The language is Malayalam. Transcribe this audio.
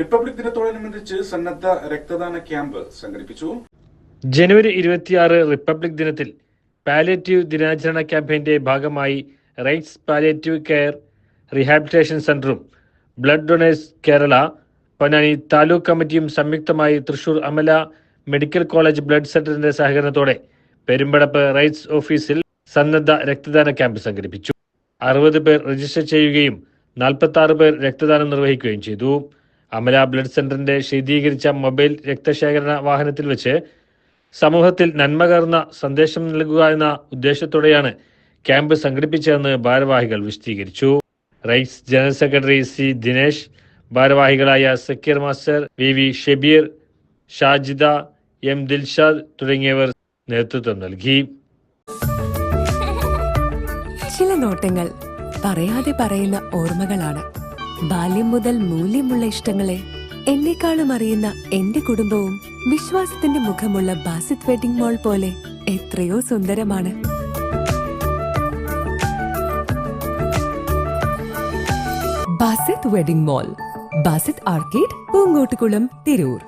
റിപ്പബ്ലിക് ദിനത്തോടനുബന്ധിച്ച് സന്നദ്ധ രക്തദാന ക്യാമ്പ് സംഘടിപ്പിച്ചു. ജനുവരി ഇരുപത്തിയാറ് റിപ്പബ്ലിക് ദിനത്തിൽ പാലിയേറ്റീവ് ദിനാചരണ ക്യാമ്പയിന്റെ ഭാഗമായി റൈറ്റ്സ് പാലിയേറ്റീവ് കെയർ റീഹാബിലിറ്റേഷൻ സെന്ററും ബ്ലഡ് ഡൊണേഴ്സ് കേരള പൊന്നാനി താലൂക്ക് കമ്മിറ്റിയും സംയുക്തമായി Thrissur Amala medical college blood സെന്ററിന്റെ സഹകരണത്തോടെ പെരുമ്പടപ്പ് റൈറ്റ്സ് ഓഫീസിൽ സന്നദ്ധ രക്തദാന ക്യാമ്പ് സംഘടിപ്പിച്ചു. അറുപത് പേർ രജിസ്റ്റർ ചെയ്യുകയും നാൽപ്പത്തി പേർ രക്തദാനം നിർവഹിക്കുകയും ചെയ്തു. അമല ബ്ലഡ് സെന്ററിന്റെ ശീതീകരിച്ച മൊബൈൽ രക്തശേഖരണ വാഹനത്തിൽ വെച്ച് സമൂഹത്തിൽ നന്മ കയർന്ന സന്ദേശം നൽകുക എന്ന ഉദ്ദേശത്തോടെയാണ് ക്യാമ്പ് സംഘടിപ്പിച്ചതെന്ന് ഭാരവാഹികൾ വിശദീകരിച്ചു. Rights general secretary C Dinesh ഭാരവാഹികളായ Zakir master V V Shebeer Shajida M Dilshad തുടങ്ങിയവർ നേതൃത്വം നൽകി. ചില നോട്ടങ്ങൾ പറയാതെ പറയുന്ന ഓർമ്മകളാണ്. ബാല്യം മുതൽ മൂല്യമുള്ള ഇഷ്ടങ്ങളെ എന്നെക്കാളും അറിയുന്ന എന്റെ കുടുംബവും വിശ്വാസത്തിന്റെ മുഖമുള്ള ബാസിത് വെഡിംഗ് മോൾ പോലെ എത്രയോ സുന്ദരമാണ്. Basith wedding mall Basith arcade Poonkottukulam Tirur.